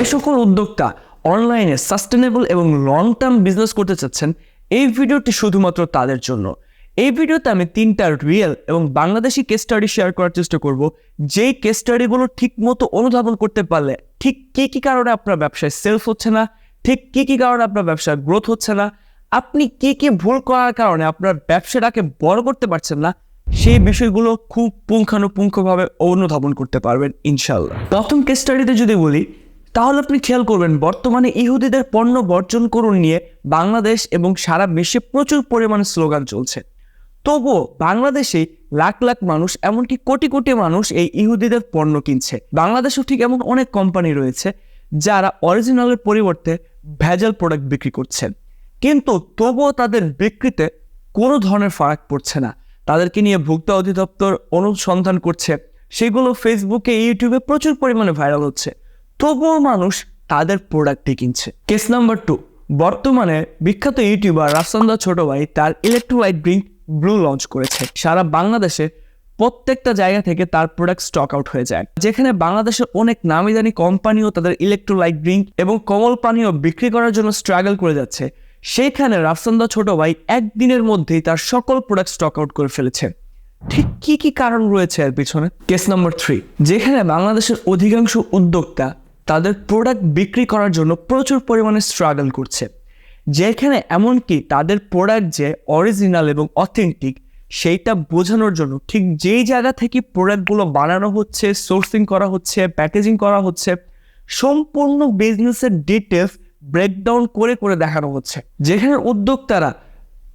যে সকল উদ্যোক্তা অনলাইনে সাস্টেনেবল এবং লং টার্ম বিজনেস করতে চাচ্ছেন, এই ভিডিওটি শুধুমাত্র তাদের জন্য। এই ভিডিওতে আমি তিনটা রিয়েল এবং বাংলাদেশি কেস স্টাডি শেয়ার করার চেষ্টা করব। যেই কেস স্টাডিগুলো ঠিকমতো অনুধাবন করতে পারলে ঠিক কী কী কারণে আপনার ব্যবসায় সেলফ হচ্ছে না, ঠিক কী কী কারণে আপনার ব্যবসায় গ্রোথ হচ্ছে না, আপনি কী কী ভুল করার কারণে আপনার ব্যবসাটাকে বড় করতে পারছেন না, সেই বিষয়গুলো খুব পুঙ্খানুপুঙ্খভাবে অনুধাবন করতে পারবেন ইনশাল্লাহ প্রথম কেস স্টাডিতে যদি বলি তাহলে আপনি খেয়াল করবেন, বর্তমানে ইহুদিদের পণ্য বর্জন করুন নিয়ে বাংলাদেশ এবং সারা বিশ্বে প্রচুর পরিমাণে স্লোগান চলছে। তবুও বাংলাদেশে লাখ লাখ মানুষ, এমনকি কোটি কোটি মানুষ এই ইহুদিদের পণ্য কিনছে। বাংলাদেশেও ঠিক এমন অনেক কোম্পানি রয়েছে যারা অরিজিনালের পরিবর্তে ভেজাল প্রোডাক্ট বিক্রি করছেন। কিন্তু তবুও তাদের বিক্রিতে কোনো ধরনের ফারাক পড়ছে না। তাদেরকে নিয়ে ভোক্তা অধিদপ্তর অনুসন্ধান করছে। সেগুলো ফেসবুকে ইউটিউবে প্রচুর পরিমাণে ভাইরাল হচ্ছে। তবুও মানুষ তাদের প্রোডাক্টই কিনছে। কেস নাম্বার টু বর্তমানে বিখ্যাত ইউটিউবার রাফসান্দা ছোট ভাই তার ইলেকট্রোলাইট ড্রিঙ্ক ব্লু লঞ্চ করেছে। সারা বাংলাদেশে প্রত্যেকটা জায়গা থেকে তার প্রোডাক্ট স্টক আউট হয়ে যায়। যেখানে বাংলাদেশের অনেক নামি দামি কোম্পানিও তাদের ইলেকট্রোলাইট ড্রিঙ্ক এবং কমল পানীয় বিক্রি করার জন্য স্ট্রাগল করে যাচ্ছে। সেইখানে রাফসান্দা ছোট ভাই একদিনের মধ্যেই তার সকল প্রোডাক্ট স্টক আউট করে ফেলেছে। ঠিক কি কি কারণ রয়েছে এর পিছনে? কেস নাম্বার থ্রি যেখানে বাংলাদেশের অধিকাংশ উদ্যোক্তা তাদের প্রোডাক্ট বিক্রি করার জন্য প্রচুর পরিমাণে স্ট্রাগল করছে। যেখানে এমনকি তাদের প্রোডাক্ট যে অরিজিনাল এবং অথেন্টিক সেইটা বোঝানোর জন্য ঠিক যেই জায়গা থেকে প্রোডাক্টগুলো বানানো হচ্ছে সোর্সিং করা হচ্ছে প্যাকেজিং করা হচ্ছে, সম্পূর্ণ বিজনেসের ডিটেলস ব্রেকডাউন করে করে দেখানো হচ্ছে। যেখানে উদ্যোক্তারা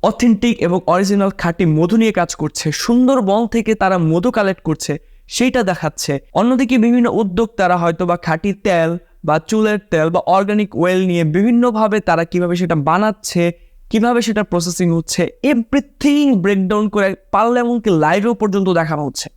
অথেন্টিক এবং অরিজিনাল খাঁটি মধু নিয়ে কাজ করছে সুন্দরবন থেকে তারা মধু কালেক্ট করছে সেইটা দেখাচ্ছে। অন্যদিকে বিভিন্ন উদ্যোক্তারা হয়তো বা খাঁটি তেল বা চুলের তেল বা অর্গানিক ওয়েল নিয়ে বিভিন্নভাবে তারা কীভাবে সেটা বানাচ্ছে, কীভাবে সেটা প্রসেসিং হচ্ছে এভরিথিং ব্রেকডাউন করে পারলে এমনকি লাইভেও পর্যন্ত দেখানো হচ্ছে।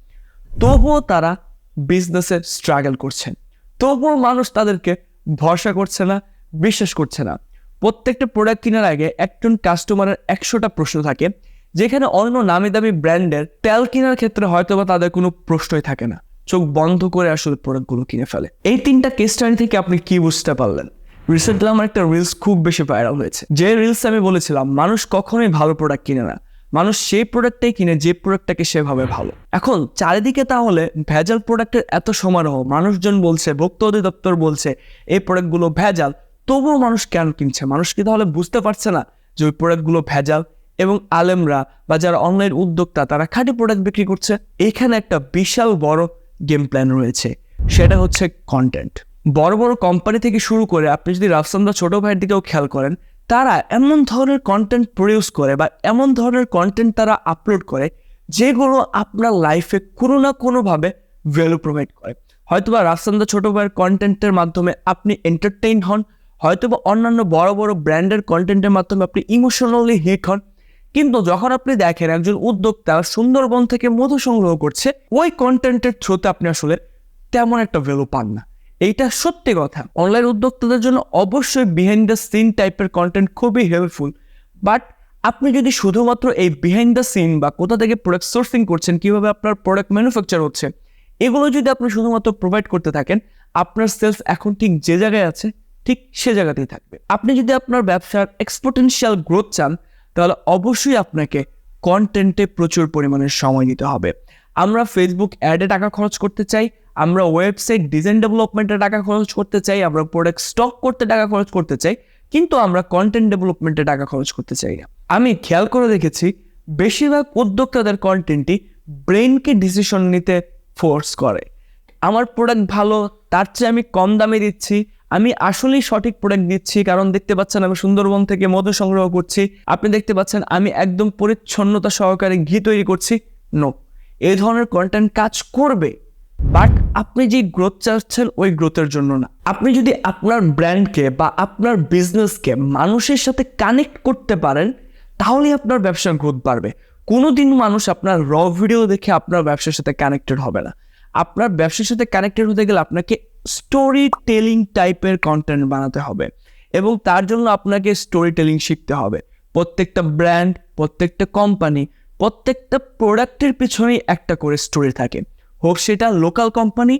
তবুও তারা বিজনেসে স্ট্রাগল করছেন। তবুও মানুষ তাদেরকে ভরসা করছে না, বিশ্বাস করছে না। প্রত্যেকটা প্রোডাক্ট কেনার আগে একজন কাস্টমারের একশোটা প্রশ্ন থাকে। যেখানে অন্য নামি দামি ব্র্যান্ডের তেল কেনার ক্ষেত্রে হয়তো বা তাদের কোনো প্রশ্নই থাকে না। চোখ বন্ধ করে আসলে প্রোডাক্টগুলো কিনে ফেলে। এই তিনটা কেস স্টাডি থেকে আপনি কি বুঝতে পারলেন? রিসেন্টলি আমার একটা রিলস খুব বেশি ভাইরাল হয়েছে। যে রিলস আমি বলেছিলাম, মানুষ কখনোই ভালো প্রোডাক্ট কিনে না। মানুষ সেই প্রোডাক্টটাই কিনে যে প্রোডাক্টটাকে সেভাবে ভালো। এখন চারিদিকে তাহলে ভেজাল প্রোডাক্টের এত সমারোহ, মানুষজন বলছে, ভোক্তা অধিদপ্তর বলছে, এই প্রোডাক্টগুলো ভেজাল। তবুও মানুষ কেন কিনছে? মানুষ কি তাহলে বুঝতে পারছে না যে ওই প্রোডাক্টগুলো ভেজাল? এবং আলেমরা বা যারা অনলাইন উদ্যোক্তা, তারা খাঁটি প্রোডাক্ট বিক্রি করছে। এখানে একটা বিশাল বড় গেম প্ল্যান রয়েছে। সেটা হচ্ছে কন্টেন্ট বড় বড় কোম্পানি থেকে শুরু করে আপনি যদি রাফসান্দা ছোট ভাইয়ের দিকেও খেয়াল করেন, তারা এমন ধরনের কন্টেন্ট প্রডিউস করে বা এমন ধরনের কন্টেন্ট তারা আপলোড করে, যেগুলো আপনার লাইফে কোনো না কোনোভাবে ভ্যালু প্রোভাইড করে। হয়তোবা রাফসান্দা ছোট ভাইয়ের কন্টেন্টের মাধ্যমে আপনি এন্টারটেইন হন, হয়তোবা অন্যান্য বড় বড় ব্র্যান্ডের কন্টেন্টের মাধ্যমে আপনি ইমোশনালি হিট হন কিন্তু যখন আপনি দেখেন একজন উদ্যোক্তা সুন্দরবন থেকে মধু সংগ্রহ করছে, ওই কন্টেন্টের থ্রুতে আপনি আসলে তেমন একটা ভ্যালু পান না। এইটা সত্যি কথা। অনলাইন উদ্যোক্তাদের জন্য অবশ্যই বিহাইন্ড দ্য সিন টাইপের কন্টেন্ট খুবই হেল্পফুল বাট আপনি যদি শুধুমাত্র এই বিহাইন্ড দ্য সিন বা কোথা থেকে প্রোডাক্ট সোর্সিং করছেন, কীভাবে আপনার প্রোডাক্ট ম্যানুফ্যাকচার হচ্ছে, এগুলো যদি আপনি শুধুমাত্র প্রোভাইড করতে থাকেন, আপনার সেলস এখন ঠিক যে জায়গায় আছে, ঠিক সে জায়গাতেই থাকবে। আপনি যদি আপনার ব্যবসার এক্সপোটেন্সিয়াল গ্রোথ চান তাহলে অবশ্যই আপনাকে কন্টেন্টে প্রচুর পরিমাণে সময় দিতে হবে। আমরা ফেসবুক অ্যাডে টাকা খরচ করতে চাই, আমরা ওয়েবসাইট ডিজাইন ডেভেলপমেন্টে টাকা খরচ করতে চাই, আমরা প্রোডাক্ট স্টক করতে টাকা খরচ করতে চাই, কিন্তু আমরা কন্টেন্ট ডেভেলপমেন্টে টাকা খরচ করতে চাই না। আমি খেয়াল করে দেখেছি, বেশিরভাগ উদ্যোক্তাদের কন্টেন্টই ব্রেনকে ডিসিশন নিতে ফোর্স করে। আমার প্রোডাক্ট ভালো, তার চেয়ে আমি কম দামে দিচ্ছি আমি আসলেই সঠিক প্রোডাক্ট দিচ্ছি, কারণ দেখতে পাচ্ছেন আমি সুন্দরবন থেকে মধু সংগ্রহ করছি। আপনি দেখতে পাচ্ছেন আমি একদম পরিচ্ছন্নতা সহকারে ঘি তৈরি করছি। নো এই ধরনের কন্টেন্ট কাজ করবে বাট আপনি যে গ্রোথ চাচ্ছেন ওই গ্রোথের জন্য না। আপনি যদি আপনার ব্র্যান্ডকে বা আপনার বিজনেসকে মানুষের সাথে কানেক্ট করতে পারেন, তাহলেই আপনার ব্যবসার গ্রোথ বাড়বে। কোনোদিন মানুষ আপনার র ভিডিও দেখে আপনার ব্যবসার সাথে কানেক্টেড হবে না। আপনার ব্যবসার সাথে কানেক্টেড হতে গেলে আপনাকে স্টোরি টেলিং টাইপের কন্টেন্ট বানাতে হবে এবং তার জন্য আপনাকে স্টোরি টেলিং শিখতে হবে। প্রত্যেকটা ব্র্যান্ড প্রত্যেকটা কোম্পানি প্রত্যেকটা প্রোডাক্টের পিছনেই একটা করে স্টোরি থাকে। হোক সেটা লোকাল কোম্পানি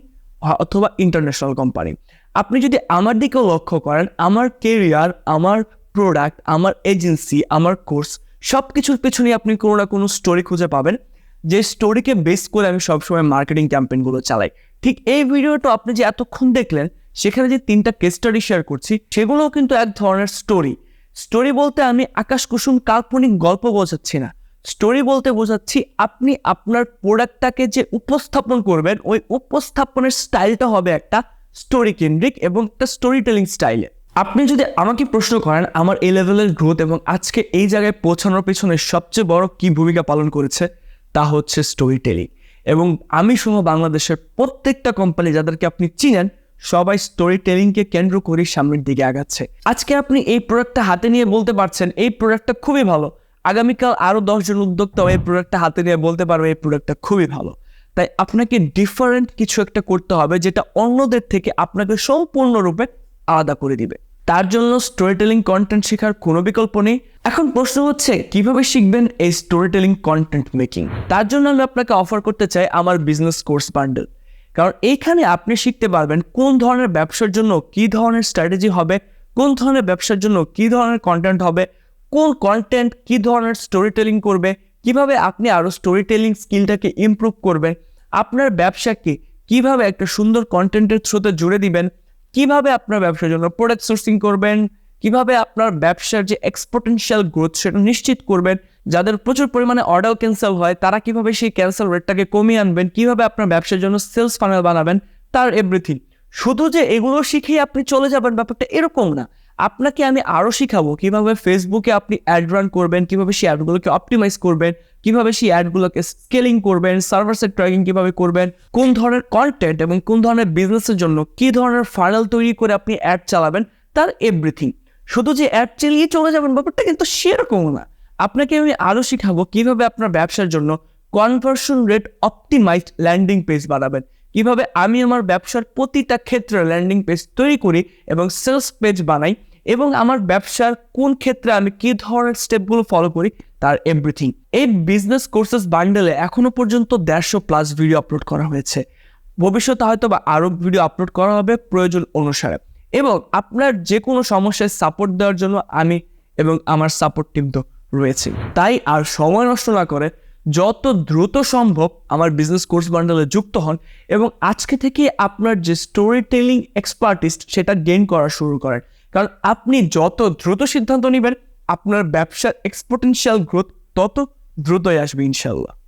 অথবা ইন্টারন্যাশনাল কোম্পানি আপনি যদি আমার দিকেও লক্ষ্য করেন, আমার কেরিয়ার আমার প্রোডাক্ট আমার এজেন্সি আমার কোর্স সব কিছুর পেছনে আপনি কোনো না কোনো স্টোরি খুঁজে পাবেন। যে স্টোরিকে বেস করে আমি সবসময় মার্কেটিং ক্যাম্পেইনগুলো চালাই। ঠিক এই ভিডিওটা আপনি যে এতক্ষণ দেখলেন, সেখানে যে তিনটা কেস স্টাডি শেয়ার করছি, সেগুলোও কিন্তু এক ধরনের স্টোরি স্টোরি বলতে আমি আকাশ কুসুম কাল্পনিক গল্প বোঝাচ্ছি না। স্টোরি বলতে বোঝাচ্ছি আপনি আপনার প্রোডাক্টটাকে যে উপস্থাপন করবেন, ওই উপস্থাপনের স্টাইলটা হবে একটা স্টোরি কেন্দ্রিক এবং একটা স্টোরি টেলিং স্টাইলে আপনি যদি আমাকে প্রশ্ন করেন, আমার এই লেভেলের গ্রোথ এবং আজকে এই জায়গায় পৌঁছানোর পেছনে সবচেয়ে বড় কি ভূমিকা পালন করেছে তা হচ্ছে স্টোরি টেলিং এবং আমি সহ বাংলাদেশের প্রত্যেকটা কোম্পানি যাদেরকে আপনি চিনেন, সবাই স্টোরি টেলিংকে কেন্দ্র করে সামনের দিকে আগাচ্ছে। আজকে আপনি এই প্রোডাক্টটা হাতে নিয়ে বলতে পারছেন, এই প্রোডাক্টটা খুবই ভালো। আগামীকাল আরও দশজন উদ্যোক্তাও এই প্রোডাক্টটা হাতে নিয়ে বলতে পারবে, এই প্রোডাক্টটা খুবই ভালো। তাই আপনাকে ডিফারেন্ট কিছু একটা করতে হবে, যেটা অন্যদের থেকে আপনাকে সম্পূর্ণরূপে আলাদা করে দিবে। তার জন্য স্টোরি টেলিং কন্টেন্ট শেখার কোনো বিকল্প নেই। এখন প্রশ্ন হচ্ছে, কীভাবে শিখবেন এই স্টোরি টেলিং কন্টেন্ট মেকিং তার জন্য আমি আপনাকে অফার করতে চাই আমার বিজনেস কোর্স বান্ডেল কারণ এইখানে আপনি শিখতে পারবেন কোন ধরনের ব্যবসার জন্য কি ধরনের স্ট্র্যাটেজি হবে, কোন ধরনের ব্যবসার জন্য কি ধরনের কন্টেন্ট হবে, কোন কন্টেন্ট কি ধরনের স্টোরি টেলিং করবে, কীভাবে আপনি আরও স্টোরি টেলিং স্কিলটাকে ইমপ্রুভ করবেন, আপনার ব্যবসাকে কীভাবে একটা সুন্দর কন্টেন্টের থ্রুতে জুড়ে দিবেন, কীভাবে আপনার ব্যবসার জন্য প্রোডাক্ট সোর্সিং করবেন কীভাবে আপনার ব্যবসার যে এক্সপোটেন্সিয়াল গ্রোথ সেটা নিশ্চিত করবেন, যাদের প্রচুর পরিমাণে অর্ডার ক্যান্সেল হয়, তারা কীভাবে সেই ক্যান্সেল রেটটাকে কমিয়ে আনবেন, কীভাবে আপনার ব্যবসার জন্য সেলস ফানেল বানাবেন, তার এভরিথিং শুধু যে এগুলো শিখেই আপনি চলে যাবেন ব্যাপারটা এরকম না। আপনাকে আমি আরও শিখাবো কীভাবে ফেসবুকে আপনি অ্যাড রান করবেন, কীভাবে সেই অ্যাডগুলোকে অপটিমাইজ করবেন, কীভাবে সেই অ্যাডগুলোকে স্কেলিং করবেন সার্ভার্সের ট্র্যাকিং কীভাবে করবেন, কোন ধরনের কন্টেন্ট এবং কোন ধরনের বিজনেসের জন্য কি ধরনের ফাইনাল তৈরি করে আপনি অ্যাড চালাবেন, তার এভরিথিং শুধু যে অ্যাড চালিয়ে চলে যাবেন ব্যাপারটা কিন্তু সেরকম না। আপনাকে আমি আরও শিখাবো কীভাবে আপনার ব্যবসার জন্য conversion rate optimized landing page বানাবেন। কীভাবে আমি আমার ব্যবসার প্রতিটা ক্ষেত্রে ল্যান্ডিং পেজ তৈরি করি এবং সেলস পেজ বানাই এবং আমার ব্যবসার কোন ক্ষেত্রে আমি কী ধরনের স্টেপগুলো ফলো করি, তার এভরিথিং এই বিজনেস কোর্সেস বান্ডেলে এখনও পর্যন্ত দেড়শো প্লাস ভিডিও আপলোড করা হয়েছে। ভবিষ্যতে হয়তো বা আরও ভিডিও আপলোড করা হবে, প্রয়োজন অনুসারে। এবং আপনার যে কোনো সমস্যায় সাপোর্ট দেওয়ার জন্য আমি এবং আমার সাপোর্ট টিম তো রয়েছে তাই আর সময় নষ্ট না করে যত দ্রুত সম্ভব আমার বিজনেস কোর্স বান্ডেলে যুক্ত হন এবং আজকে থেকে আপনার যে স্টোরি টেলিং এক্সপার্টিস্ট সেটা গেইন করা শুরু করেন। কারণ আপনি যত দ্রুত সিদ্ধান্ত নেবেন, আপনার ব্যবসার এক্সপোটেন্সিয়াল গ্রোথ তত দ্রুতই আসবে ইনশাল্লাহ